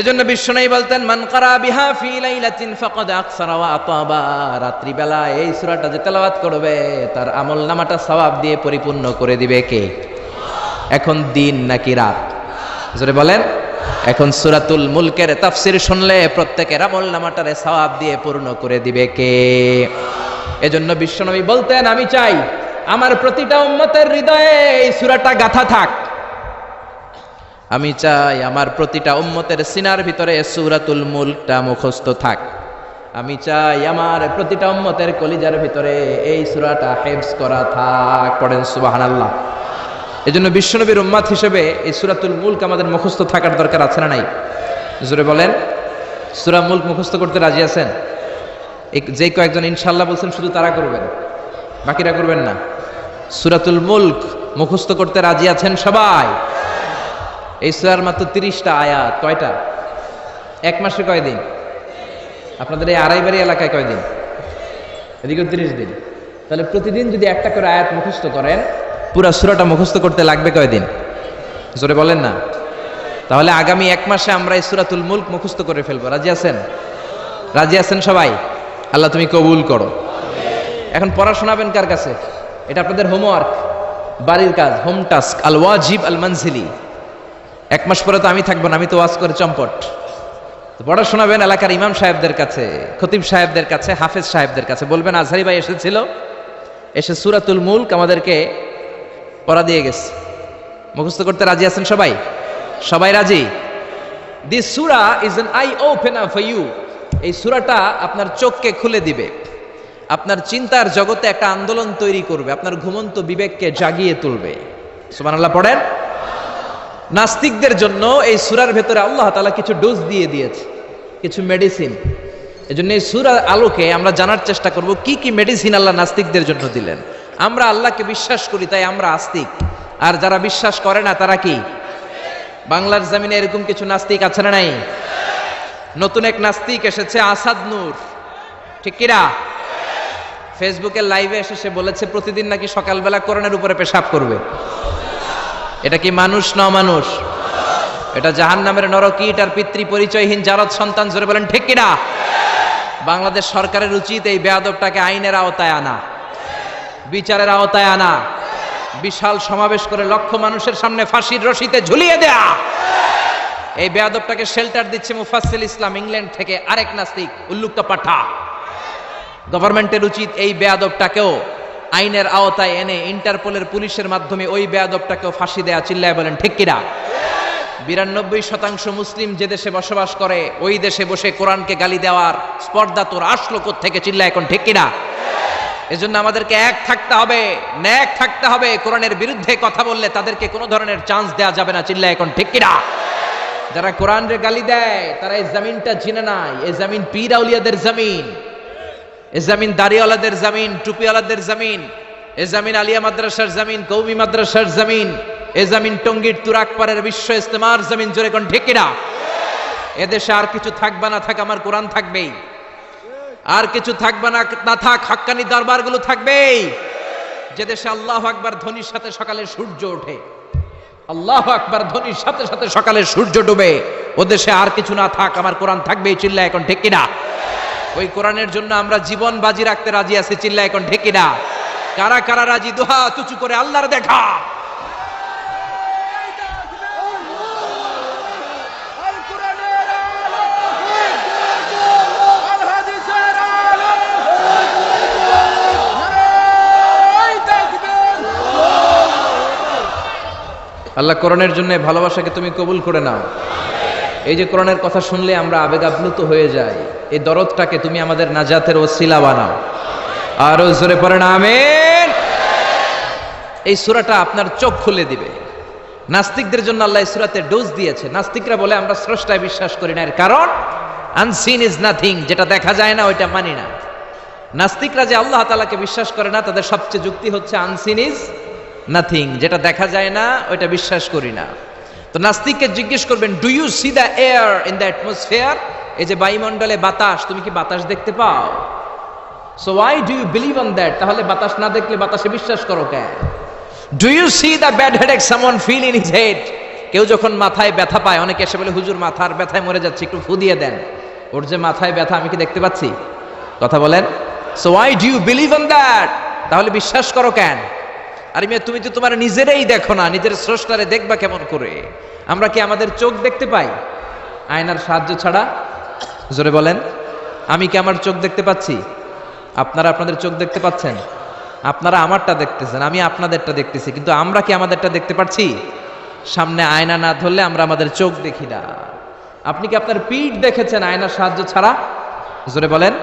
এজন্য বিশ্বনবী বলতেন, মান কারা বিহা ফি লাইলাতিন ফাকাদ আকসারা ওয়া আতাবা। রাত্রিবেলা এই সূরাটা যে তেলাওয়াত করবে, তার আমল নামাটা সওয়াব দিয়ে পরিপূর্ণ করে দিবে কে? এখন দিন নাকি রাত? জোরে বলেন, এখন সূরাতুল মুলকের তাফসীর শুনলে প্রত্যেকের আমল নামাটারে সওয়াব দিয়ে পূর্ণ করে দিবে কে? এজন্য বিশ্বনবী বলতেন, আমি চাই আমার প্রতিটা উম্মতের হৃদয়ে এই সূরাটা গাথা থাক। আমি চাই আমার প্রতিটা উম্মতের সিনার ভিতরে সুরাতুল মুলকটা মুখস্থ থাক। আমি চাই আমার প্রতিটা উম্মতের কলিজার ভিতরে এই সুরাটা হেফস করা থাক। পড়েন সুবাহান আল্লাহ এই জন্য বিশ্বনবীর উম্মাদ হিসেবে এই সুরাতুল মুলক আমাদের মুখস্থ থাকার দরকার আছে না নাই? জোরে বলেন, সুরা মুলক মুখস্থ করতে রাজি আছেন? যে কয়েকজন ইনশাল্লাহ বলছেন শুধু তারা করবেন, বাকিরা করবেন না। সুরাতুল মুলক মুখস্থ করতে রাজি আছেন সবাই। এই সুরার মাত্র তিরিশটা আয়াত, কয়টা? এক মাসে কয়দিন আপনাদের এই আড়াইবাড়ি এলাকায় কয়দিন এদিকে তিরিশ দিন। তাহলে প্রতিদিন যদি একটা করে আয়াত মুখস্থ করেন, পুরা সুরাটা মুখস্থ করতে লাগবে কয়দিন জোরে বলেন না। তাহলে আগামী এক মাসে আমরা এই সুরাতুল মুলক মুখস্থ করে ফেলব। রাজি আছেন? রাজি আছেন সবাই? আল্লাহ তুমি কবুল করো। এখন পড়া শোনাবেন কার কাছে? এটা আপনাদের হোমওয়ার্ক বাড়ির কাজ হোম টাস্ক আল ওয়াজিব আল মানজিলি এক মাস পরে তো আমি থাকব না, আমি তো ওয়াজ করে চম্পট। পড়া শোনাবেন এলাকার ইমাম সাহেবদের কাছে, খতিব সাহেবদের কাছে, হাফেজ সাহেবদের কাছে। বলবেন, আজহারি ভাই এসেছিল, এসে সুরাতুল মুলক আমাদেরকে পড়া দিয়ে গেছে। মুখস্থ করতে রাজি আছেন সবাই? সবাই রাজি? দিস সুরা is an eye open for you এই সুরাটা আপনার চোখকে খুলে দিবে। আপনার চিন্তার জগতে একটা আন্দোলন তৈরি করবে। আপনার ঘুমন্ত বিবেককে জাগিয়ে তুলবে। সুবহানাল্লাহ, পড়েন। নাস্তিকদের জন্য এই সুরার ভেতরে আল্লাহ তালা কিছু ডোজ দিয়ে দিয়েছে, কিছু মেডিসিন এজন্য এই সুরার আলোকে আমরা জানার চেষ্টা করব, কি কি মেডিসিন আল্লাহ নাস্তিকদের জন্য দিলেন? আমরা আল্লাহকে বিশ্বাস করি, তাই আমরা আস্তিক। আর যারা বিশ্বাস করে না, তারা কি? বাংলার জমিনে এরকম কিছু নাস্তিক আছে না নাই? নতুন এক নাস্তিক এসেছে, আসাদ নূর। ঠিক কিরা ফেসবুকে লাইভে এসে সে বলেছে, প্রতিদিন নাকি সকালবেলা কোরআনের উপরে পেশাব করবে। এটা কি মানুষ না মানুষ এটা জাহান নামের নরকীট আর পিতৃ পরিচয়হীন জারদ সন্তান, জোরে বলেন, ঠিক কিনা? বাংলাদেশ সরকারের উচিত এই বেয়াদবটাকে আইনের আওতায় আনা, বিচারের আওতায় আনা, বিশাল সমাবেশ করে লক্ষ মানুষের সামনে ফাঁসির রশিতে ঝুলিয়ে দেয়া। এই বেয়াদবটাকে শেল্টার দিচ্ছে মুফাসসিল ইসলাম, ইংল্যান্ড থেকে আরেক নাস্তিক, উল্লুক্ত পাঠা। গভর্নমেন্টের উচিত এই বেয়াদবটাকেও আইনের আওতায় এনে ইন্টারপোলের পুলিশের মাধ্যমে ওই বেয়াদবটাকেও ফাঁসি দেয়া চিল্লায় বলেন, ঠিক কিনা? বিরানব্বই শতাংশ মুসলিম যে দেশে বসবাস করে, ওই দেশে বসে কোরআনকে গালি দেওয়ার স্পর্ধা তোর আসলো থেকে চিল্লায় এখন, ঠিক কিনা? এজন্য আমাদেরকে এক থাকতে হবে, ন্যাক থাকতে হবে, কোরআনের বিরুদ্ধে কথা বললে তাদেরকে কোনো ধরনের চান্স দেওয়া যাবে না, চিল্লায় এখন, ঠিক কিনা? যারা কোরআনরে গালি দেয়, তারা এই জমিনটা চিনে নাই, এই জমিন পীর আউলিয়াদের জমিন। এ জামিন দাড়িওয়ালাদের জামিন, টুপিওয়ালাদের জমিন, এ জামিন আলিয়া মাদ্রাসার জামিন, কৌমি মাদ্রাসার জমিন, এ জমিন টঙ্গীর তুরাকপাড়ের বিশ্ব ইস্তেমার জমিন, জোরে কোন ঢেকিরা এদেশে আর কিছু থাকবে না থাক, আমার কোরআন থাকবেই। আর কিছু থাকবে না না থাক, হাক্কানি দরবারগুলো থাকবেই। যে দেশে আল্লাহ আকবার ধ্বনির সাথে সকালে সূর্য ওঠে, আল্লাহ আকবার ধ্বনির সাথে সাথে সকালে সূর্য ডুবে, ও দেশে আর কিছু না থাক, আমার কোরআন থাকবেই চিল্লা এখন ঠিক কিনা? ওই কোরআনের জন্য আমরা জীবন বাজি রাখতে রাজি আছি চিল্লা এখন ঠিক কিনা কারা কারা রাজি? দোহা তুচু করে আল্লাহর দেখা। আল্লাহ কোরআনের জন্য ভালোবাসাকে তুমি কবুল করে নাও। এই যে কোরআনের কথা শুনলে আমরা আবেগ আপ্লুত হয়ে যাই। এই দরদটাকে তুমি আমাদের নাজাতের ওসিলা বানাও। আরও জোরে না আমেন। এই সূরাটা আপনার চোখ খুলে দিবে। নাস্তিকদের জন্য আল্লাহ এই সূরাতে ডোজ দিয়েছে। নাস্তিকরা বলে, আমরা স্রষ্টায় বিশ্বাস করি না। এর কারণ আনসিন ইজ নাথিং যেটা দেখা যায় না, ওইটা মানি না। নাস্তিকরা যে আল্লাহ তালাকে বিশ্বাস করে না, তাদের সবচেয়ে যুক্তি হচ্ছে আনসিন ইজ নাথিং যেটা দেখা যায় না, ওইটা বিশ্বাস করি না। তো নাস্তিককে জিজ্ঞেস করবেন do you see the air in the atmosphere এই যে বায়ুমণ্ডলে বাতাস, তুমি কি বাতাস দেখতে পাও? So why do you believe on that তাহলে বাতাস না দেখলে বাতাসে বিশ্বাস করো কেন do you see the bad headache someone feel in his head কেউ যখন মাথায় ব্যথা পায়, অনেকে এসে বলে, হুজুর, মাথার ব্যথায় মরে যাচ্ছে, একটু ফু দিয়ে দেন। ওর যে মাথায় ব্যথা, আমি কি দেখতে পাচ্ছি? কথা বলেন। So why do you believe on that তাহলে বিশ্বাস করো কেন? আরে মেয়ে, তুমি তো তোমার নিজেরাই দেখো না, নিজের স্রষ্টারে দেখবা কেমন করে? আমরা কি আমাদের চোখ দেখতে পাই? আয়নার সাহায্য ছাড়া, জোরে বলেন, আমি কি আমার চোখ দেখতে পাচ্ছি? আপনারা আপনাদের চোখ দেখতে পাচ্ছেন? আপনারা আমারটা দেখতেছেন, আমি আপনাদেরটা দেখতেছি, কিন্তু আমরা কি আমাদেরটা দেখতে পাচ্ছি সামনে আয়না না ধরলে আমরা আমাদের চোখ দেখি না। আপনি কি আপনার পিঠ দেখেছেন আয়নার সাহায্য ছাড়া? জোরে বলেন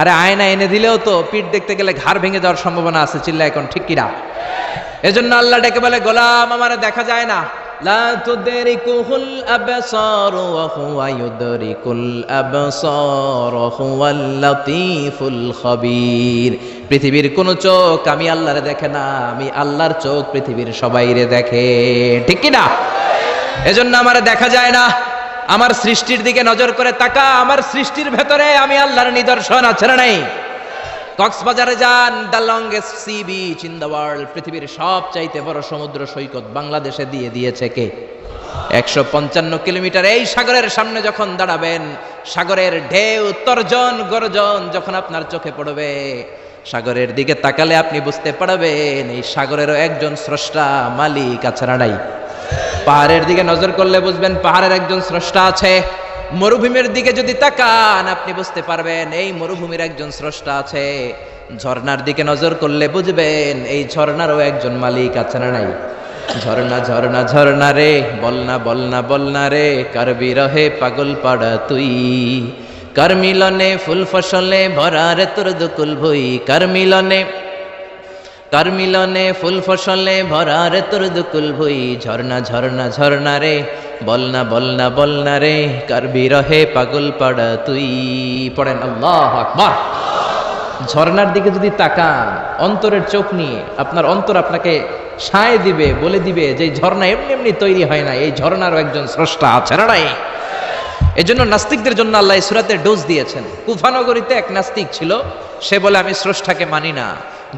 আরে আয়না এনে দিলেও তো পিঠ দেখতে গেলে ঘাড় ভেঙে যাওয়ার সম্ভাবনা আছে চিল্লা এখন ঠিক কিনা? এজন্য আল্লাহ ডেকে বলে, গোলাম আমার দেখা যায় না। লা পৃথিবীর কোন চোখ আমি আল্লাহরে দেখে না, আমি আল্লাহর চোখ পৃথিবীর সবাইরে দেখে, ঠিক কি না এজন্য আমার দেখা যায় না। আমার সৃষ্টির দিকে নজর করে তাকা, আমার সৃষ্টির ভেতরে আমি আল্লাহর নিদর্শন, আছে না নাই? কক্সবাজারে যান the longest sea beach in the world পৃথিবীর সব চাইতে বড় সমুদ্র সৈকত বাংলাদেশে দিয়ে দিয়েছে কে? একশো পঞ্চান্ন কিলোমিটার এই সাগরের সামনে যখন দাঁড়াবেন, সাগরের ঢেউ, তর্জন, গর্জন যখন আপনার চোখে পড়বে, সাগরের দিকে তাকালে আপনি বুঝতে পারবেন, এই সাগরেরও একজন স্রষ্টা, মালিক আছাড়া নাই? পাহাড়ের দিকে নজর করলে বুঝবেন পাহাড়ের একজন স্রষ্টা আছে। মরুভূমির দিকে যদি তাকান, আপনি বুঝতে পারবেন এই মরুভূমির একজন স্রষ্টা আছে। ঝর্ণার দিকে নজর করলে বুঝবেন এই ঝর্ণারও একজন মালিক আছে না নাই? ঝর্ণা ঝর্ণা ঝর্ণা রে বলনা বলনা বলনা রে কারবি রহে পাগল পাড়া তুই? কার মিলনে ফুল ফসলে ভরা রে তোর দুকুল ভুই? কার মিলনে মিলনে ফুল ফসলে ভরা রে তোর দুকুল ভুই, ঝর্ণা ঝর্ণা ঝর্ণা রে, বলনা বলনা বলনা রে, কার বিরহে পাগল পাড়া তুই? পড়েন আল্লাহ আকবার। ঝর্ণার দিকে যদি তাকান, অন্তরের চোখ নিয়ে, আপনার অন্তর আপনাকে সায় দিবে, বলে দিবে যে ঝর্ণা এমনি এমনি তৈরি হয় না, এই ঝর্ণারও একজন স্রষ্টা আছে, না নাই? এই জন্য নাস্তিকদের জন্য আল্লাহ সুরাতে ডোজ দিয়েছেন। কুফানগরীতে এক নাস্তিক ছিল, সে বলে, আমি স্রষ্টাকে মানি না।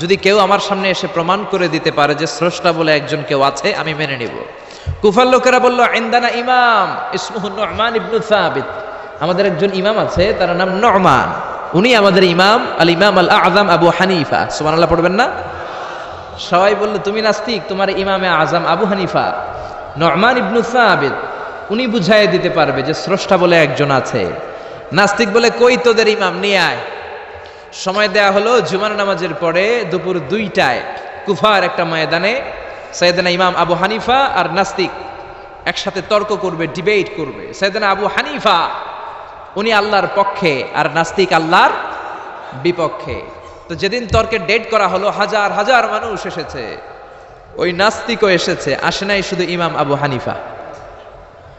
যদি কেউ আমার সামনে এসে প্রমাণ করে দিতে পারে যে স্রষ্টা বলে একজন কেউ আছে, আমি মেনে নিব। কুফার লোকেরা বলল, ইন্দানা ইমাম, ইসমুহু নু'মান ইবনু সাবিত। আমাদের একজন ইমাম আছে, তার নাম নমান। উনি আমাদের ইমাম, আল ইমাম আল আজম আবু হানিফা। সুবহানাল্লাহ, পড়বেন না? সবাই বলল, তুমি নাস্তিক, তোমার ইমামে আজম আবু হানিফা। নরমান ইবনু সাবিদ উনি বুঝাই দিতে পারবে যে স্রষ্টা বলে একজন আছে। নাস্তিক বলে, কই তোদের ইমাম, নিয়ে আয়। সময় দেয়া হলো জুমার নামাজের পরে দুপুর দুইটায়, কুফার একটা ময়দানে। সৈয়দনা ইমাম আবু হানিফা আর নাস্তিক একসাথে তর্ক করবে, ডিবেট করবে। সৈয়দনা আবু হানিফা, উনি আল্লাহর পক্ষে আর নাস্তিক আল্লাহর বিপক্ষে। তো যেদিন তর্কে ডেট করা হলো, হাজার হাজার মানুষ এসেছে। ওই নাস্তিকও এসেছে, আসে নাই শুধু ইমাম আবু হানিফা।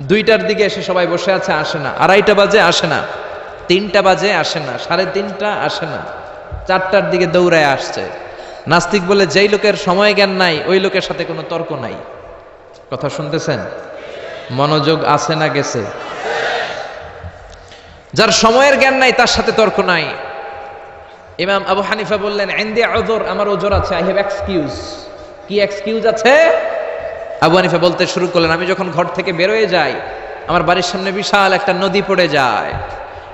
দুইটার দিকে এসে সবাই বসে আছে, আসে না। আড়াইটা বাজে, আসে না। তিনটা বাজে, আসে না। সাড়ে তিনটা, আসে না। চারটার দিকে দৌড়ায় আসছে। নাস্তিক বলে, যেই লোকের সময় জ্ঞান নাই, ওই লোকের সাথে কোনো তর্ক নাই। কথা শুনতেছেন? মনোযোগ আছে না গেছে? যার সময়ের জ্ঞান নাই, তার সাথে তর্ক নাই। ইমাম আবু হানিফা বললেন এন্দি ওজোর আমার ওজোর আছে আই হ্যাভ এক্সকিউজ কি এক্সকিউজ আছে? আবু হানিফা বলতে শুরু করলেন, আমি যখন ঘর থেকে বেরোয় যাই, আমার বাড়ির সামনে বিশাল একটা নদী পড়ে যায়।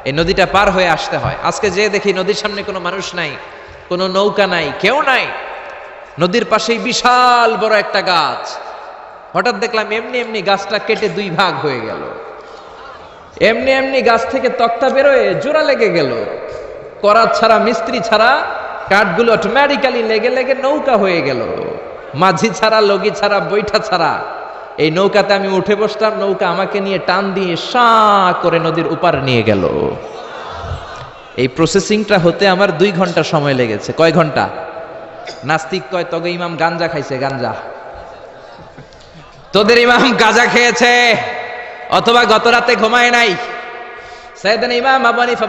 এই নদীটা পার হয়ে আসতে হয়। আজকে যে দেখি নদীর সামনে কোনো মানুষ নাই, কোনো নৌকা নাই, কেউ নাই। নদীর পাশেই বিশাল বড় একটা গাছ। হঠাৎ দেখলাম এমনি এমনি গাছটা কেটে দুই ভাগ হয়ে গেল। এমনি এমনি গাছ থেকে তক্তা বেরোয়, জোড়া লেগে গেল। করাত ছাড়া, মিস্ত্রি ছাড়া, কাঠগুলো অটোমেটিক্যালি লেগে লেগে নৌকা হয়ে গেল। মাঝি ছাড়া, লগি ছাড়া, বৈঠা ছাড়া। এই নৌকাতে আমি উঠে বসলাম, নৌকা আমাকে নিয়ে টান দিয়ে সা করে নদীর উপার নিয়ে গেল। এই প্রসেসিংটা হতে আমার দুই ঘণ্টা সময় লেগেছে। কয় ঘণ্টা? নাস্তিক কয় তবে ইমাম গাঞ্জা খাইছে, গাঞ্জা। তোদের ইমাম গাঁজা খেয়েছে, অথবা গত রাতে ঘুমায় নাই? সাইদান ইমাম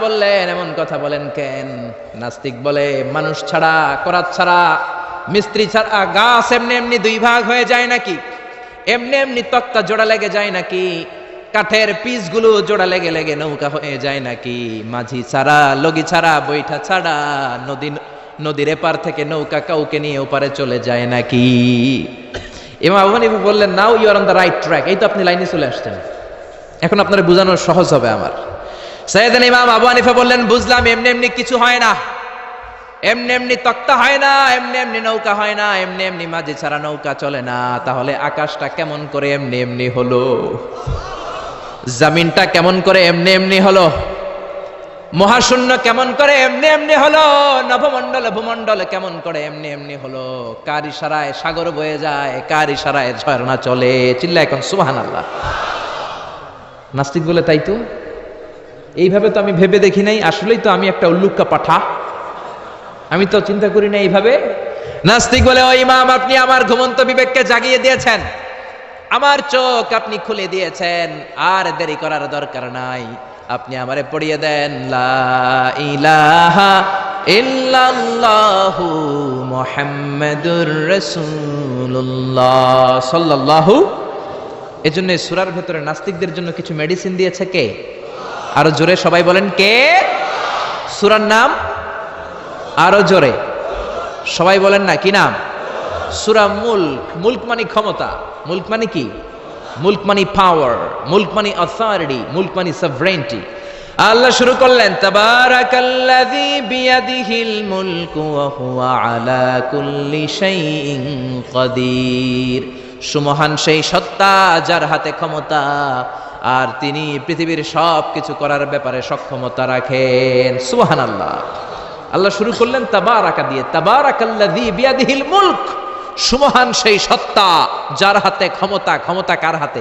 বললেন, এমন কথা বলেন কেন? নাস্তিক বলে, মানুষ ছাড়া, করাত ছাড়া, মিস্ত্রি ছাড়া, গাছ এমনি এমনি দুই ভাগ হয়ে যায় নাকি? এমনি এমনি তক্তা জোড়া লেগে যায় নাকি? কাঠের পিসগুলো জোড়া লেগে লেগে নৌকা হয়ে যায় নাকি? মাঝি ছাড়া, লগি ছাড়া, বৈঠা ছাড়া, নদী, নদীর এপার থেকে নৌকা কাউকে নিয়ে ওপারে চলে যায় নাকি? ইমাম আবু বললেন now you are on the right track এই তো আপনি লাইনে চলে আসছেন। এখন আপনার বোঝানো সহজ হবে আমার। সৈয়দান ইমাম আবু হানিফা বললেন, বুঝলাম, এমনি এমনি কিছু হয় না। এমনি এমনি তক্তা হয় না, এমনি এমনি নৌকা হয় না, এমনি এমনি মাঝে ছাড়া নৌকা চলে না। তাহলে আকাশটা কেমন করে এমনি এমনি হলো? জামিনটা কেমন করে এমনি এমনি হলো? মহাশূন্য কেমন করে এমনি এমনি হলো? নভমণ্ডল ভূমণ্ডল কেমন করে এমনি এমনি হলো? কার ইশারায় সাগর বয়ে যায়, কার ইশারায় ঝর্ণা চলে? চিল্লা এখন সুবাহান আল্লাহ নাস্তিক বলে তাই তো? এইভাবে তো আমি ভেবে দেখি নাই, আসলেই তো আমি একটা উল্লুক্কা পাঠা। আমি তো চিন্তা করি না এইভাবে। নাস্তিক বলে, ও ইমাম, আপনি আমার ঘুমন্ত বিবেককে জাগিয়ে দিয়েছেন। আমার চোখ আপনি খুলে দিয়েছেন। আর দেরি করার দরকার নাই। আপনি আমারে পড়িয়ে দেন, লা ইলাহা ইল্লাল্লাহু মুহাম্মাদুর রাসূলুল্লাহ সাল্লাল্লাহু এজন্য সূরার ভেতরে নাস্তিকদের জন্য কিছু মেডিসিন দিয়েছে কে? আরও জোরে সবাই বলেন কে? সূরার নাম আরও জোরে। সবাই বলেন না, কি নাম? সুরা মুল্ক মুল্ক মানে ক্ষমতা, মুল্ক মানে কি? মুল্ক মানে পাওয়ার মুল্ক মানে অথরিটি মুল্ক মানে সভরেন্টি আল্লাহ শুরু করলেন আলা কুল্লি সুমহান সেই সত্তা যার হাতে ক্ষমতা, আর তিনি পৃথিবীর সব কিছু করার ব্যাপারে সক্ষমতা রাখেন। সুবহানাল্লাহ। আল্লাহ শুরু করলেন, তাবারাকা দিয়ে, তাবারাকাল্লাযী মুলক। সুমহান সেই সত্তা, যার হাতে ক্ষমতা ক্ষমতা কার হাতে?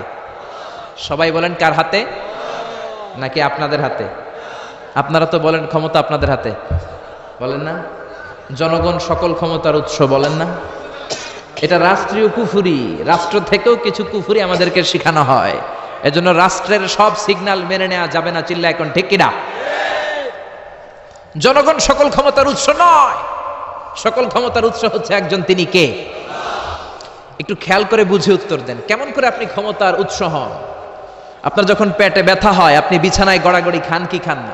সবাই বলেন, কার হাতে? নাকি আপনাদের হাতে? আপনারা তো বলেন, ক্ষমতা আপনাদের হাতে। বলেন না। জনগণ সকল ক্ষমতার উৎস, বলেন না। এটা রাষ্ট্রীয় কুফুরি। রাষ্ট্র থেকেও কিছু কুফুরি আমাদেরকে শেখানো হয়। এজন্য রাষ্ট্রের সব সিগন্যাল মেনে নেওয়া যাবে না চিল্লা এখন ঠিক কিনা? জনগণ সকল ক্ষমতার উৎস নয়। সকল ক্ষমতার উৎস হচ্ছে একজন তিনি কে? একটু খেয়াল করে বুঝে উত্তর দেন। কেমন করে আপনি ক্ষমতার উৎস হন? আপনার যখন পেটে ব্যথা হয়, আপনি বিছানায় গড়াগড়ি খান কি খান না?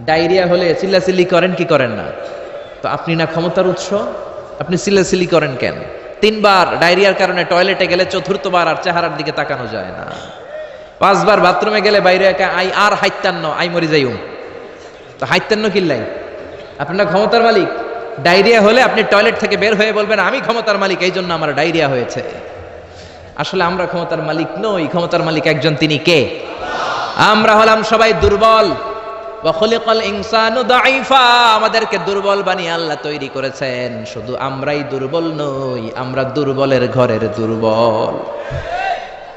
ডায়রিয়া হলে চিল্লাচিল্লি করেন কি করেন না? তো আপনি না ক্ষমতার উৎস? আপনি চিল্লাচিল্লি করেন কেন? তিনবার ডায়রিয়ার কারণে টয়লেটে গেলে চতুর্থবার আর চেহারার দিকে তাকানো যায় না। পাঁচবার বাথরুমে গেলে বাইরে একা আই আর হাইতান্ন আই মরি যাইম তো হাইতান্ন কিল্লাই। আপনার ক্ষমতার মালিক। ডায়রিয়া হলে আপনি টয়লেট থেকে বের হয়ে বলবেন, আমি ক্ষমতার মালিক এই জন্য আমার ডায়রিয়া হয়েছে। আসলে আমরা ক্ষমতার মালিক নই। ক্ষমতার মালিক একজন তিনি কে? আমরা হলাম সবাই দুর্বল। আমাদেরকে দুর্বল বানিয়ে আল্লাহ তৈরি করেছেন। শুধু আমরাই দুর্বল নই, আমরা দুর্বলের ঘরের দুর্বল।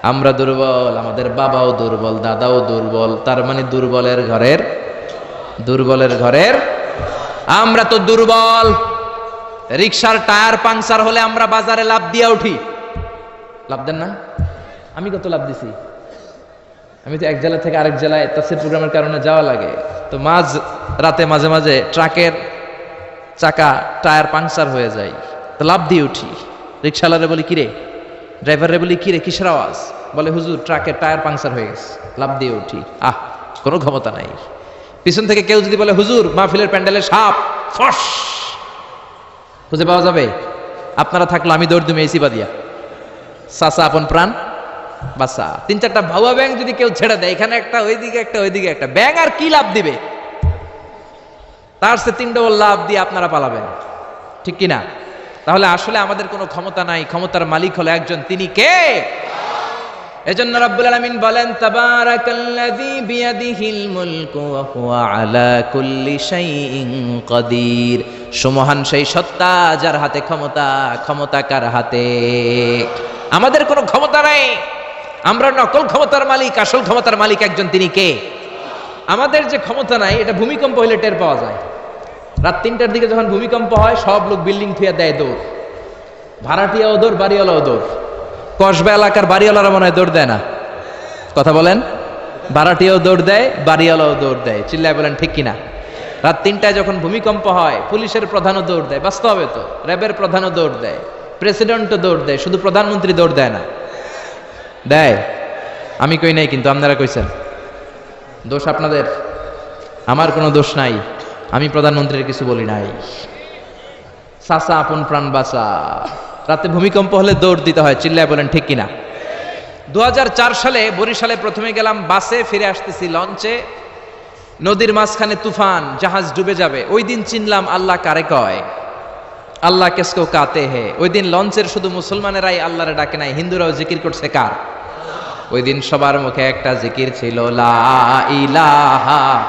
আমরা দুর্বল, আমাদের বাবাও দুর্বল, দাদাও দুর্বল, তার মানে দুর্বলের ঘরের দুর্বলের ঘরের। আমরা তো দুর্বল। রিক্সার টায়ার পাংচার হলে আমরা বাজারে লাভ দিয়ে উঠি। লাভ দেন না? আমি কত লাভ দিছি? আমি তো এক জেলা থেকে আরেক জেলায় তাফসির প্রোগ্রামের কারণে যাওয়া লাগে। তো মাঝ, রাতে মাঝে মাঝে ট্রাকের চাকা, টায়ার পাংচার হয়ে যায়। তো লাভ দিয়ে উঠি। রিক্সাওয়ালারে বলি, কিরে? ড্রাইভারে বলি, কিরে, কিসের আওয়াজ? বলে, হুজুর, ট্রাকের টায়ার পাংচার হয়ে গেছে। লাভ দিয়ে উঠি। আহ, কোনো ক্ষমতা নাই। পিছন থেকে কেউ যদি বলে, হুজুর, মাহফিলের প্যান্ডেলে সাপ, ফস! খুঁজে পাওয়া যাবে? আপনারা থাকল আমি দৌড় দুমে এসি বাদিয়া সাসা আপন প্রাণ বাসা তিন চারটা ভাবা ব্যাং যদি কেউ ছেড়ে দেয়, এখানে একটা, ওইদিকে একটা ওইদিকে একটা। ব্যাং আর কি লাভ দিবে? তার সে তিন ডবল লাভ দিয়ে আপনারা পালাবেন। ঠিক কি না তাহলে আসলে আমাদের কোনো ক্ষমতা নাই। ক্ষমতার মালিক হলো একজন। তিনি কে? এজন্য রাব্বুল আলামিন বলেন, তাবারাকাল্লাযী বিয়াদিহিল মুলকু ওয়া হুয়া আলা কুল্লি শাইইন কাদির। সুমহান সেই সত্তা যার হাতে ক্ষমতা ক্ষমতা কার হাতে? আমাদের কোনো ক্ষমতা নাই। আমরা নকল ক্ষমতার মালিক, আসল ক্ষমতার মালিক একজন তিনি কে? আমাদের যে ক্ষমতা নাই, এটা ভূমিকম্প হলে টের পাওয়া যায়। রাত তিনটার দিকে যখন ভূমিকম্প হয়, সব লোক বিল্ডিং থুয়ে দেয় দৌড়। ভাড়াটিয়াও দৌড়, বাড়িওয়ালাও দৌড়। কসবা এলাকার বাড়িওয়ালারা মনে হয় দৌড় দেয় না। কথা বলেন? ভাড়াটিয়াও দৌড় দেয়, বাড়িওয়ালাও দৌড় দেয়। চিল্লায় বলেন, ঠিক কিনা? রাত তিনটায় যখন ভূমিকম্প হয়, পুলিশের প্রধানও দৌড় দেয়। বাস্তবে তো, র্যাবের প্রধানও দৌড় দেয়। প্রেসিডেন্টও দৌড় দেয়, শুধু প্রধানমন্ত্রী দৌড় দেয় না। দেয়। আমি কই নাই, কিন্তু আপনারা কইছেন। দোষ আপনাদের? আমার কোনো দোষ নাই। আমি প্রধানমন্ত্রীর কিছু বলি নাই। সাসা আপন প্রাণ বাসা রাতে ভূমিকম্প হলে দৌড় দিতে হয়, চিল্লায় বলেন, ঠিক কিনা? দু হাজার চার সালে বরিশালে প্রথমে গেলাম বাসে, ফিরে আসতেছি লঞ্চে। নদীর মাঝখানে তুফান, জাহাজ ডুবে যাবে। ওই দিন চিনলাম আল্লাহ কারে কয়। আল্লাহ কেসকো কাতে হে। ওই দিন লঞ্চের শুধু মুসলমানেরাই আল্লাহরে ডাকে নাই, হিন্দুরাও জিকির করছে কার? ওই দিন সবার মুখে একটা জিকির ছিল, লা ইলাহা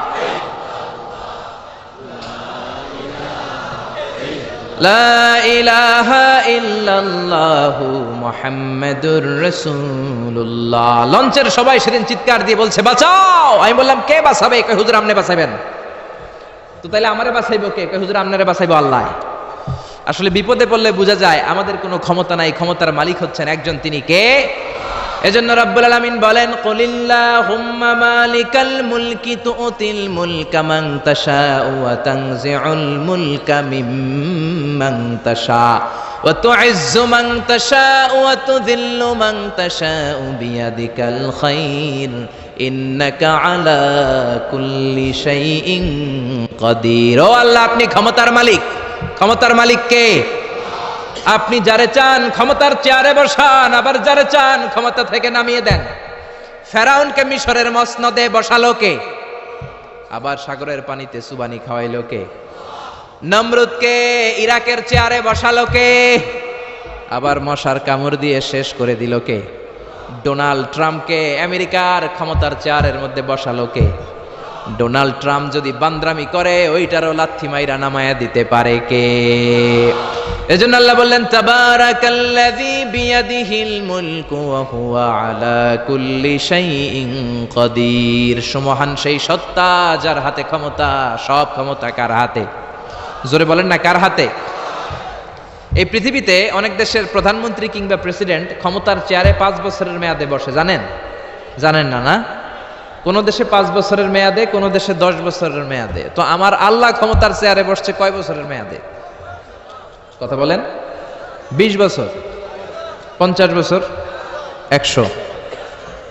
লঞ্চের সবাই সেদিন চিৎকার দিয়ে বলছে, বাঁচাও! আমি বললাম, কে বাঁচাবে? কই হুজুর আপনি বাঁচাবেন তো তাইলে আমারে বাঁচাইবো কে? কই হুজুর আপনারে বাঁচাইবো আল্লাহ। আসলে বিপদে পড়লে বোঝা যায়, আমাদের কোনো ক্ষমতা নাই, ক্ষমতার মালিক হচ্ছেন একজন, তিনি কে? এজন্য রাব্বুল আলামিন বলেন, কুলিল্লাহুম্মা মালিকাল মুলকি তুতিল মুলকা মান তাশাউ ওয়া তানজিউল মুলকা মিম্মান ওয়া তুইজ্জু মান তাশাউ ওয়া তুযিল্লু মান তাশাউ বিয়াদিকাল খাইর, ইন্নাকা আলা কুল্লি শাইইন কাদির। ও আল্লাহ, আপনি ক্ষমতার মালিক। ক্ষমতার মালিক কে? আপনি যারে চান ক্ষমতার চেয়ারে বসান, আবার যারে চান ক্ষমতা থেকে নামিয়ে দেন। ফেরাউনকে মিশরের মসনদে বসালো কে? আবার সাগরের পানিতে সুবানি খাওয়াইলো কে? নমরুদকে ইরাকের চেয়ারে বসালো কে? আবার মশার কামড় দিয়ে শেষ করে দিল কে? ডোনাল্ড ট্রাম্পকে আমেরিকার ক্ষমতার চেয়ারের মধ্যে বসালো কে? ডোনাল্ড ট্রাম্প যদি বান্দ্রামি করে, ওইটারও লাথি মাইরা নামায়া দিতে পারে কে? এজন্য আল্লাহ বললেন, তাবারাকাল্লাযী বিয়াদিহিল মুলকু ওয়া হুয়া আলা কুল্লি শাইইন কাদির সুমহান সেই সত্তা যার হাতে ক্ষমতা, সব ক্ষমতা কার হাতে? জোরে বলেন না, কার হাতে? এই পৃথিবীতে অনেক দেশের প্রধানমন্ত্রী কিংবা প্রেসিডেন্ট ক্ষমতার চেয়ারে পাঁচ বছরের মেয়াদে বসে, জানেন? জানেন না না? কোন দেশে পাঁচ বছরের মেয়াদে, কোন দেশে দশ বছরের মেয়াদে। তো আমার আল্লাহ ক্ষমতার চেয়ারে বসছে কয় বছরের মেয়াদে? কথা বলেন। বিশ বছর, পঞ্চাশ বছর, একশো,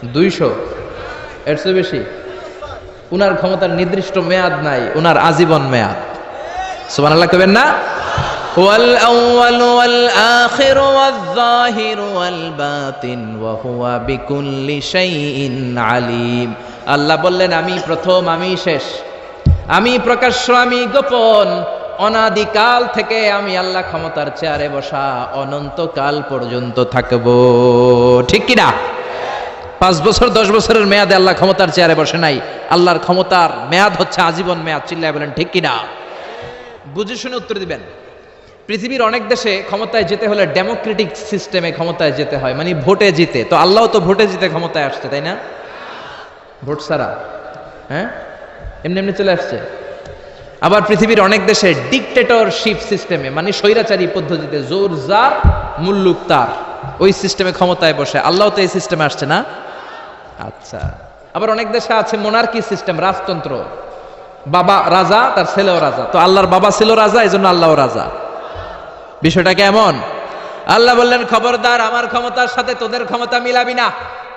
দুইশো, এর চেয়ে বেশি। উনার ক্ষমতার নির্দিষ্ট মেয়াদ নাই, উনার আজীবন মেয়াদ। সুবান আল্লাহ কবেন না هو الأول والآخر والظاهر والباطن وهو بكل شيء عليم আল্লাহ বললেন আমি প্রথম আমি শেষ আমি প্রকাশ্য আমি গোপন অনাদিকাল থেকে আমি আল্লাহ ক্ষমতার চেয়ারে বসা অনন্তকাল পর্যন্ত থাকব ঠিক কিনা পাঁচ বছর দশ বছরের মেয়াদে আল্লাহ ক্ষমতার চেয়ারে বসে নাই আল্লাহর ক্ষমতার মেয়াদ হচ্ছে আজীবন মেয়াদ চিল্লায় বলেন ঠিক কিনা বুঝে শুনে উত্তর দিবেন। পৃথিবীর অনেক দেশে ক্ষমতায় যেতে হলে ডেমোক্রেটিক সিস্টেমে ক্ষমতায় যেতে হয় মানে ভোটে জিতে। তো আল্লাহ তো ভোটে জিতে ক্ষমতায় আসছে, তাই না? ভোট ছাড়া হ্যাঁ? এমনি এমনি চলে আসছে। আবার পৃথিবীর অনেক দেশে ডিকটেটরশিপ সিস্টেমে মানে স্বৈরাচারী পদ্ধতিতে জোর যার মুল্লুক, তার, ওই সিস্টেমে ক্ষমতায় বসে। আল্লাহ তো এই সিস্টেমে আসছে না? আচ্ছা। আবার অনেক দেশে আছে মোনার্কি সিস্টেম রাজতন্ত্র। বাবা রাজা তার ছেলেও রাজা তো আল্লাহর বাবা ছিল রাজা এই জন্য আল্লাহও রাজা বিষয়টা কেমন আল্লাহ বললেন খবরদার আমার ক্ষমতার সাথে তোদের ক্ষমতা মিলাবি না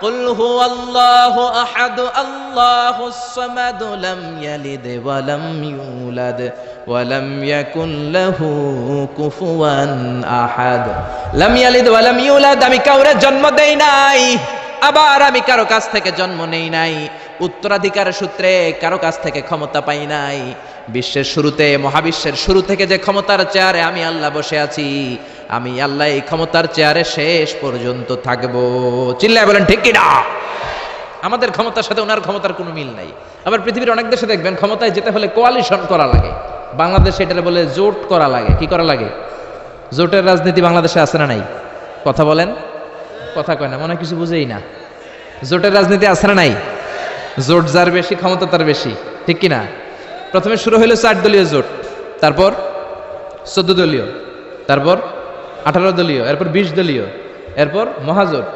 قل هو الله أحد الله الصمد لم يلد ولم يولد ولم يكن له كفوا أحد لم يلد ولم يولد আমি কাউরে জন্ম দেই নাই আবার আমি কারও কাছ থেকে জন্ম নেই নাই। উত্তরাধিকার সূত্রে কারও কাছ থেকে ক্ষমতা পাই নাই। বিশ্বের শুরুতে, মহাবিশ্বের শুরু থেকে যে ক্ষমতার চেয়ারে আমি আল্লাহ বসে আছি, আমি আল্লাহ এই ক্ষমতার চেয়ারে শেষ পর্যন্ত থাকব। চিল্লায় বলেন, ঠিক কিনা? আমাদের ক্ষমতার সাথে ওনার ক্ষমতার কোনো মিল নাই। আবার পৃথিবীর অনেক দেশে দেখবেন, ক্ষমতায় যেতে হলে কোয়ালিশন করা লাগে। বাংলাদেশে এটা বলে জোট করা লাগে। কি করা লাগে? জোটের রাজনীতি বাংলাদেশে আছে না নাই? কথা বলেন। কথা কয় না, মনে কিছু বুঝেই না। জোটের রাজনীতি না নাই। জোট যার বেশি, ক্ষমতা তার বেশি, ঠিক কি না প্রথমে শুরু হলো চার দলীয় জোট, তারপর চোদ্দ দলীয়, তারপর আঠারো দলীয়, এরপর বিশ দলীয়, এরপর মহাজোট,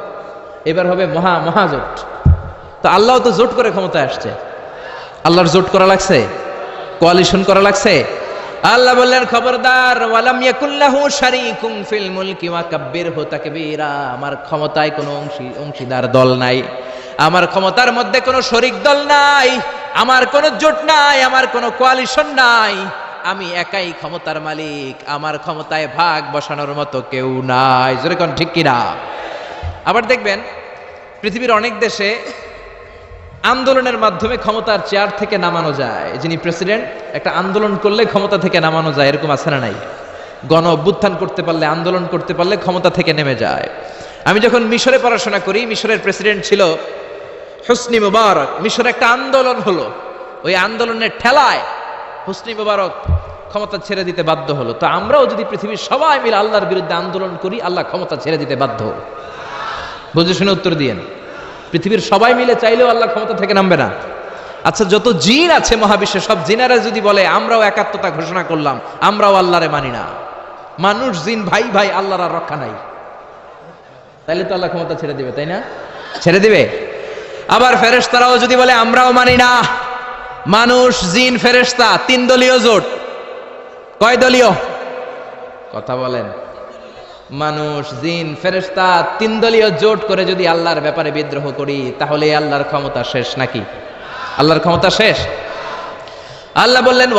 এবার হবে মহা মহাজোট। তো আল্লাহ তো জোট করে ক্ষমতায় আসছে। আল্লাহর জোট করা লাগছে? কোয়ালিশন করা লাগছে? আল্লাহ বললেন, খবরদার, ওয়ালাম ফিল মুলকি ওয়া কাব্বিরহু আমার ক্ষমতায় কোনো অংশী, অংশীদার দল নাই। আমার ক্ষমতার মধ্যে কোনো শরিক দল নাই। আমার কোনো জোট নাই, আমার কোনো কোয়ালিশন নাই। আমি একাই ক্ষমতার মালিক। আমার ক্ষমতায় ভাগ বসানোর মতো কেউ নাই। যেরকম ঠিক কিনা? আবার দেখবেন, পৃথিবীর অনেক দেশে আন্দোলনের মাধ্যমে ক্ষমতার চেয়ার থেকে নামানো যায়। যিনি প্রেসিডেন্ট, একটা আন্দোলন করলে ক্ষমতা থেকে নামানো যায়, এরকম আছে না নাই? গণ অভ্যুত্থান করতে পারলে, আন্দোলন করতে পারলে ক্ষমতা থেকে নেমে যায়। আমি যখন মিশরে পড়াশোনা করি, মিশরের প্রেসিডেন্ট ছিল হুসনি মুবারক। মিশরে একটা আন্দোলন হলো। ওই আন্দোলনের ঠেলায় হুসনি মুবারক ক্ষমতা ছেড়ে দিতে বাধ্য হলো। তো আমরাও যদি পৃথিবীর সবাই মিলে আল্লাহর বিরুদ্ধে আন্দোলন করি, আল্লাহ ক্ষমতা ছেড়ে দিতে বাধ্য। বুঝে শুনে উত্তর দিয়েন। পৃথিবীর সবাই মিলে চাইলেও আল্লাহ ক্ষমতা থেকে নামবে না। আচ্ছা যত জিন আছে মহাবিশ্বে, সব জিনারা যদি বলে, আমরাও একাত্মতা ঘোষণা করলাম, আমরাও আল্লাহরে মানি না। মানুষ, জিন, ভাই ভাই, আল্লাহর আর রক্ষা নাই। তাইলে তো আল্লাহ ক্ষমতা ছেড়ে দিবে, তাই না? ছেড়ে দিবে? আবার ফেরেশতারাও যদি বলে, আমরাও মানি না। মানুষ, জিন, ফেরেশতা, তিন দলীয় জোট। কয় দলীয়? কথা বলেন। মানুষ, জিন, ফেরেশতা, তিন দলীয় জোট করে যদি আল্লাহর ব্যাপারে বিদ্রোহ করি, তাহলে আল্লাহর ক্ষমতা শেষ নাকি? আল্লাহর ক্ষমতা শেষ? আল্লাহ বললেন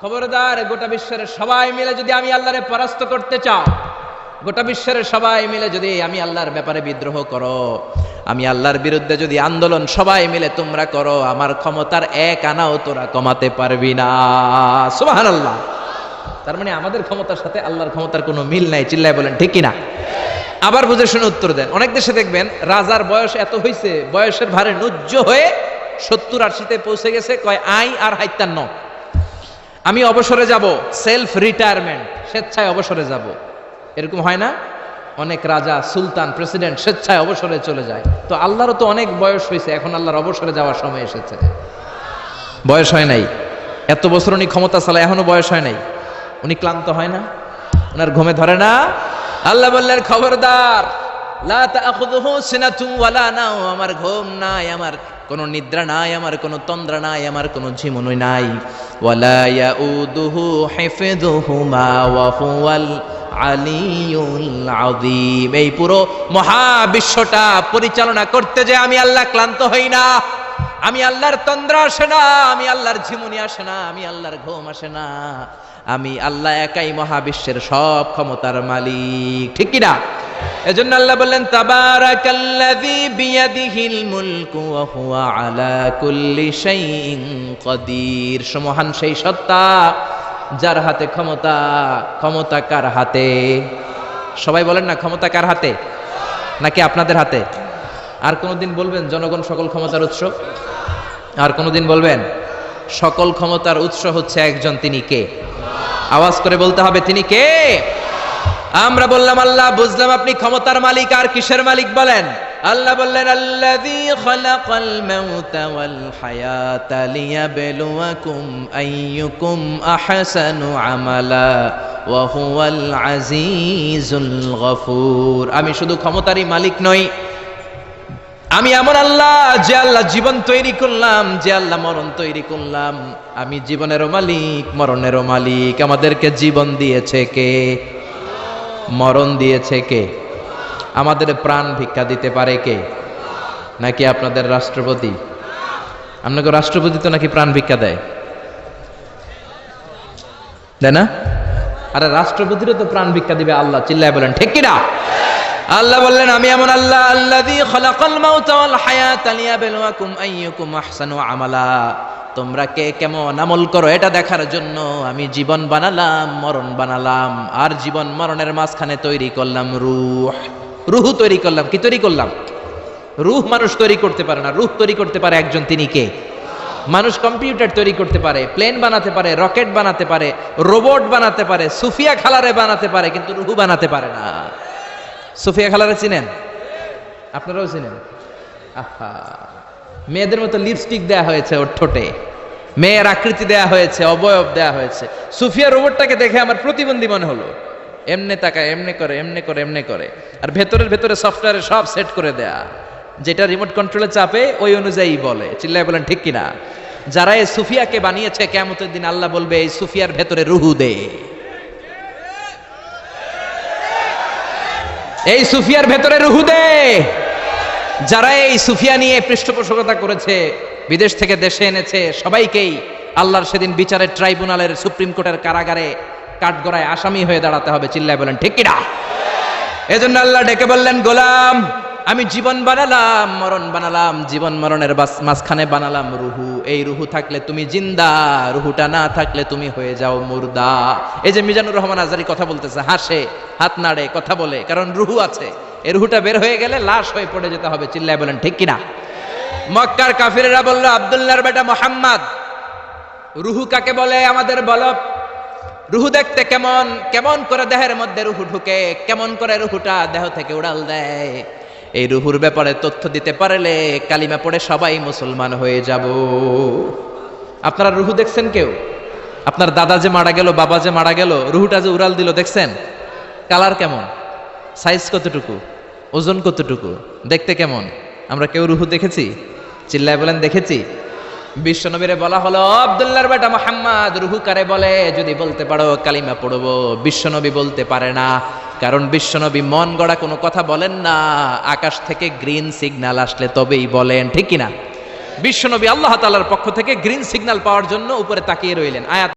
খবরদার, গোটা বিশ্বের সবাই মিলে যদি আমি আল্লাহরে পরাস্ত করতে চাও গোটা বিশ্বের সবাই মিলে যদি আমি আল্লাহর ব্যাপারে বিদ্রোহ করো, আমি আল্লাহর বিরুদ্ধে যদি আন্দোলন সবাই মিলে তোমরা করো, আমার ক্ষমতার এক আনাও তোরা কমাতে পারবি না। সুবাহান আল্লাহ তার মানে আমাদের ক্ষমতার সাথে আল্লাহর ক্ষমতার কোনো মিল নাই, চিল্লায় বলেন, ঠিক কিনা? আবার বুঝে শুনে উত্তর দেন। অনেক দেশে দেখবেন, রাজার বয়স এত হয়েছে বয়সের ভারে নুজ্জ হয়ে সত্তর আশিতে পৌঁছে গেছে, কয় আই আর হাইতান্ন আমি অবসরে যাব সেলফ রিটায়ারমেন্ট স্বেচ্ছায় অবসরে যাব। এরকম হয় না? অনেক রাজা, সুলতান, প্রেসিডেন্ট স্বেচ্ছায় অবসরে চলে যায়। তো আল্লাহরও তো অনেক বয়স হয়েছে, এখন আল্লাহর অবসরে যাওয়ার সময় এসেছে। বয়স হয় নাই। এত বছর উনি ক্ষমতা চালায়, এখনও বয়স হয় নাই। উনি ক্লান্ত হয় না? ওনার ঘুমে ধরে না? আল্লাহ বললেন, খবরদার আমার ঘুম নাই, আমার কোনো নিদ্রা নাই, আমার কোনো তন্দ্রা নাই, আমার কোনো ঝিমুনি নাই। ওয়ালা ইয়াউদুহু হিফযুহুমা, ওয়া হুয়াল আযীম। এই পুরো মহাবিশ্বটা পরিচালনা করতে যে আমি আল্লাহ ক্লান্ত হই না, আমি আল্লাহর তন্দ্রা আসে না, আমি আল্লাহর ঝিমুনি আসে না, আমি আল্লাহর ঘুম আসে না, আমি আল্লাহ একাই মহাবিশ্বের সব ক্ষমতার মালিক। ঠিক কি না এজন্য আল্লাহ বললেন, তাবারাকাল্লাযী বিয়াদিহিল মুলকু ওয়া হুয়া আলা কুল্লি শাইইন কদির। সমহান সেই সত্তা যার হাতে ক্ষমতা ক্ষমতা কার হাতে? সবাই বলেন না, ক্ষমতা কার হাতে? নাকি আপনাদের হাতে? আর কোনোদিন বলবেন, জনগণ সকল ক্ষমতার উৎস? আর কোনোদিন বলবেন, সকল ক্ষমতার উৎস হচ্ছে একজন, তিনি কে? আওয়াজ করে বলতে হবে, তিনি কে? আমরা বললাম, আল্লাহ, বুঝলাম আপনি ক্ষমতার মালিক, আর কিসের মালিক বলেন? আল্লাহ বললেন, আল্লাযী খালাকাল মাউতা ওয়াল হায়াতা লিয়াবলুয়াকুম আইয়ুকুম আহসানু আমালা ওয়া হুয়াল আজিজুল গফুর। আমি শুধু ক্ষমতারই মালিক নই, আমি এমন আল্লাহ যে আল্লাহ জীবন তৈরি করলাম, যে আল্লাহ মরণ তৈরি করলাম। আমি জীবনেরও মালিক, মরণেরও মালিক। আমাদেরকে জীবন দিয়েছে কে? মরণ দিয়েছে কে? আমাদের প্রাণ ভিক্ষা দিতে পারে কে? নাকি আপনাদের রাষ্ট্রপতি? আপনাকে রাষ্ট্রপতি তো নাকি প্রাণ ভিক্ষা দেয়? তাই না? আরে রাষ্ট্রপতিরও তো প্রাণ ভিক্ষা দিবে আল্লাহ, চিল্লায় বলেন, ঠিক কিনা? আল্লাহ বললেন, আমি এমন আল্লাহ আহসানু আমালা। তোমরা কে কেমন আমল করো এটা দেখার জন্য আমি জীবন বানালাম, মরণ বানালাম, আর জীবন মরণের মাঝখানে তৈরি করলাম রূহ। রুহ তৈরি করলাম। কি তৈরি করলাম? রুহ মানুষ তৈরি করতে পারে না। রুহ তৈরি করতে পারে একজন, তিনি কে? মানুষ কম্পিউটার তৈরি করতে পারে, প্লেন বানাতে পারে, রকেট বানাতে পারে, রোবট বানাতে পারে, সুফিয়া খালারে বানাতে পারে, কিন্তু রুহু বানাতে পারে না। সুফিয়া খালারে চিনেন? আপনারাও চিনেন? আহা। মেয়েদের মতো লিপস্টিক দেয়া হয়েছে ওর ঠোঁটে। মেয়ের আকৃতি দেয়া হয়েছে, অবয়ব দেয়া হয়েছে। সুফিয়া রোবটটাকে দেখে আমার প্রতিবন্ধী মনে হলো। এমনে তাকায়, এমনে করে এমনে করে এমনে করে। আর ভেতরের ভেতরে সফটওয়্যারে সব সেট করে দেয়া। যেটা রিমোট কন্ট্রোলে চাপে, ওই অনুযায়ী বলে। চিল্লায় বলেন, ঠিক কিনা? যারা এই সুফিয়াকে বানিয়েছে কেমতের দিন আল্লাহ বলবে, এই সুফিয়ার ভেতরে রুহু দে। এই সুফিয়ার ভেতরে রুহু দে। যারা এই সুফিয়া নিয়ে পৃষ্ঠপোষকতা করেছে, বিদেশ থেকে দেশে এনেছে, সবাইকেই আল্লাহর সেদিন বিচারের ট্রাইব্যুনালের সুপ্রিম কোর্টের কারাগারে কাঠগড়ায় আসামি হয়ে দাঁড়াতে হবে, চিল্লায় বলেন, ঠিক কিনা? এজন্য আল্লাহ ডেকে বললেন, গোলাম, আমি জীবন বানালাম, মরণ বানালাম, জীবন মরণের মাঝখানে বানালাম রুহু। এই রুহু থাকলে তুমি জিন্দা, রুহুটা না থাকলে তুমি হয়ে যাও মুর্দা। এই যে মিজানুর রহমান আজারি কথা বলতেছে, হাসে, হাত নাড়ে, কথা বলে, কারণ রুহু আছে। এই রুহুটা বের হয়ে গেলে লাশ হয়ে পড়ে যেতে হবে, চিল্লায় বলেন, ঠিক কিনা? মক্কার কাফিরেরা বলল আব্দুল্লাহর বেটা মোহাম্মদ। রুহু কাকে বলে আমাদের বলো রুহু দেখতে কেমন কেমন করে দেহের মধ্যে রুহু ঢুকে, কেমন করে রুহুটা দেহ থেকে উড়াল দেয়? এই রুহুর ব্যাপারে তথ্য দিতে পারলে কালিমা পড়ে সবাই মুসলমান হয়ে যাব। আপনারা রুহু দেখছেন কেউ? আপনার দাদা যে মারা গেল, বাবা যে মারা গেল, রুহুটা যে উড়াল দিল, দেখছেন? কালার কেমন? সাইজ কতটুকু? ওজন কতটুকু? দেখতে কেমন? আমরা কেউ রুহু দেখেছি? চিল্লায় বলেন, দেখেছি? বিশ্বনবীরে বলা হলো, আবদুল্লাহর বেটা মোহাম্মদ রুহু কারে বলে? যদি বলতে পারো, কালিমা পড়ব। বিশ্বনবী বলতে পারে না, কারণ বিশ্বনবী মন গড়া কোনো কথা বলেন না। আকাশ থেকে গ্রিন সিগনাল আসলে তবেই বলেন, ঠিক কিনা? বিশ্বনবী আল্লাহ তালার পক্ষ থেকে গ্রিন সিগনাল পাওয়ার জন্য উপরে তাকিয়ে রইলেন। আয়াত